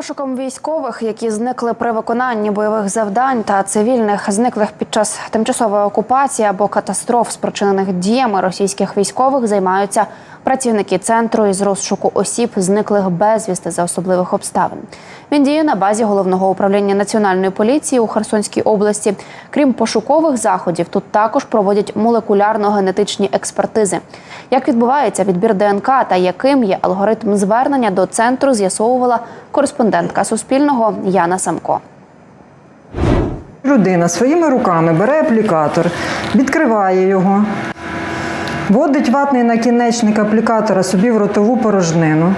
Пошуком військових, які зникли при виконанні бойових завдань та цивільних зниклих під час тимчасової окупації або катастроф, спричинених діями російських військових, займаються працівники центру із розшуку осіб, зниклих безвісти за особливих обставин. Він діє на базі головного управління національної поліції у Херсонській області. Крім пошукових заходів, тут також проводять молекулярно-генетичні експертизи. Як відбувається відбір ДНК та яким є алгоритм звернення до центру, з'ясовувала кореспондентка Суспільного Яна Самко. Людина своїми руками бере аплікатор, відкриває його, вводить ватний накінечник аплікатора собі в ротову порожнину,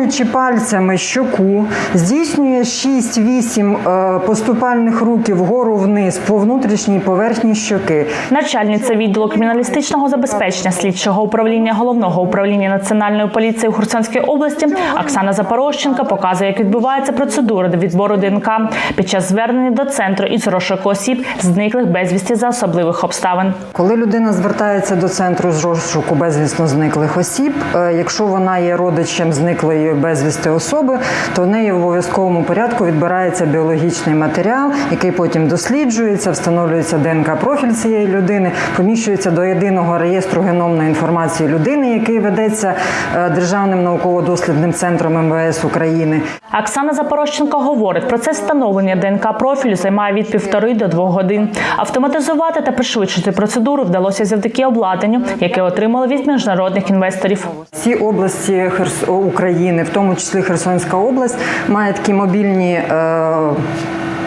притримуючи пальцями щоку, здійснює 6-8 е, поступальних рухів вгору вниз по внутрішній поверхні щоки. Начальниця відділу криміналістичного забезпечення слідчого управління головного управління національної поліції у Херсонській області Оксана Запорожченка показує, як відбувається процедура відбору ДНК під час звернення до центру із розшуку осіб, зниклих безвісті за особливих обставин. Коли людина звертається до центру з розшуку безвісно зниклих осіб, е, якщо вона є родичем зниклої безвісти особи, то в неї в обов'язковому порядку відбирається біологічний матеріал, який потім досліджується, встановлюється ДНК профіль цієї людини, поміщується до єдиного реєстру геномної інформації людини, який ведеться е, Державним науково-дослідним центром МВС України. Оксана Запорожченко говорить, процес встановлення ДНК профілю займає від півтори до двох годин. Автоматизувати та пришвидшити процедуру вдалося завдяки обладнанню, яке отримали від міжнародних інвесторів. Всі області Херс... України, в тому числі Херсонська область, має такі мобільні. Е...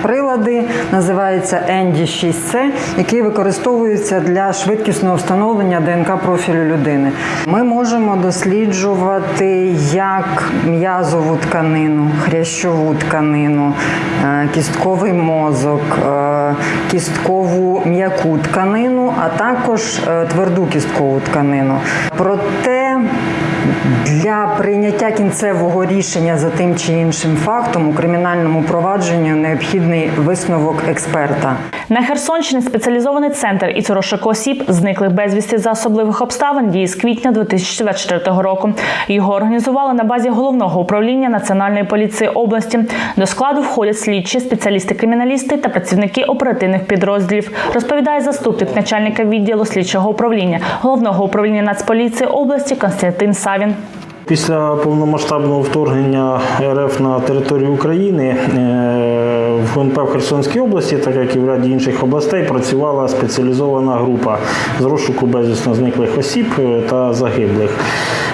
Прилади називаються Енді 6C, які використовуються для швидкісного встановлення ДНК профілю людини. Ми можемо досліджувати як м'язову тканину, хрящову тканину, е, кістковий мозок, е, кісткову м'яку тканину, а також тверду кісткову тканину. Проте для прийняття кінцевого рішення за тим чи іншим фактом у кримінальному провадженню необхідний висновок експерта. На Херсонщині спеціалізований центр із розшуку осіб, зниклих безвісти за особливих обставин, діє з квітня 2024 року. Його організували на базі головного управління національної поліції області. До складу входять слідчі, спеціалісти-криміналісти та працівники оперативних підрозділів. Розповідає заступник начальника відділу слідчого управління головного управління Нацполіції області Константин Савін. Після повномасштабного вторгнення РФ на територію України е, в ГНП в Херсонській області, так як і в ряді інших областей, працювала спеціалізована група з розшуку безвісно зниклих осіб е, та загиблих.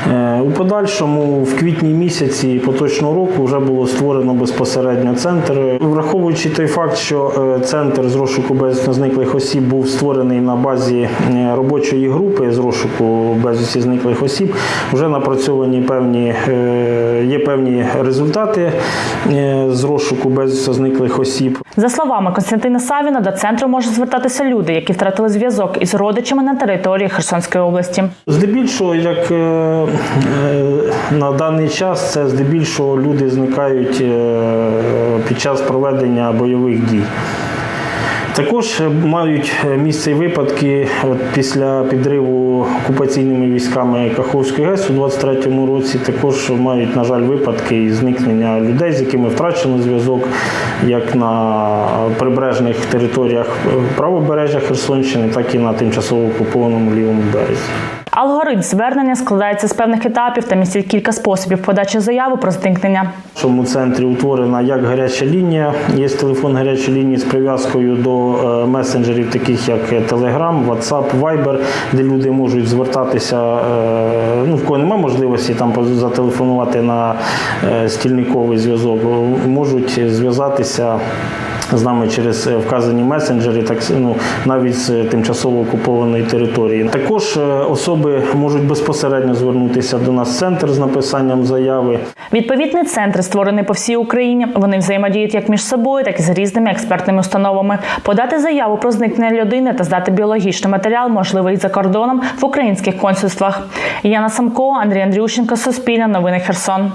Е, У подальшому, в квітні місяці поточного року, вже було створено безпосередньо центр. Враховуючи той факт, що е, центр з розшуку безвісно зниклих осіб був створений на базі е, робочої групи з розшуку безвісті зниклих осіб, вже напрацьовані певні є певні результати з розшуку безвісно зниклих осіб. За словами Константина Савіна, до центру можуть звертатися люди, які втратили зв'язок із родичами на території Херсонської області. Здебільшого, як на даний час, це здебільшого люди зникають е, під час проведення бойових дій. Також е, мають місце й випадки от після підриву окупаційними військами Каховської ГЕС у 23-му році. Також мають, на жаль, випадки і зникнення людей, з якими втрачено зв'язок, як на прибережних територіях правобережжя Херсонщини, так і на тимчасово окупованому лівому березі. Алгоритм звернення складається з певних етапів та містить кілька способів подачі заяви про зникнення. В цьому центрі утворена як гаряча лінія. Є телефон гарячої лінії з прив'язкою до е, месенджерів, таких як Telegram, WhatsApp, Viber, де люди можуть звертатися. е, Ну, в кого немає можливості там зателефонувати на е, стільниковий зв'язок, можуть зв'язатися. З нами через вказані месенджери, так ну навіть з тимчасово окупованої території. Також особи можуть безпосередньо звернутися до нас в центр з написанням заяви. Відповідний центр створений по всій Україні. Вони взаємодіють як між собою, так і з різними експертними установами. Подати заяву про зникнення людини та здати біологічний матеріал можливий за кордоном в українських консульствах. Яна Самко, Андрій Андрющенко, Суспільне, Новини Херсон.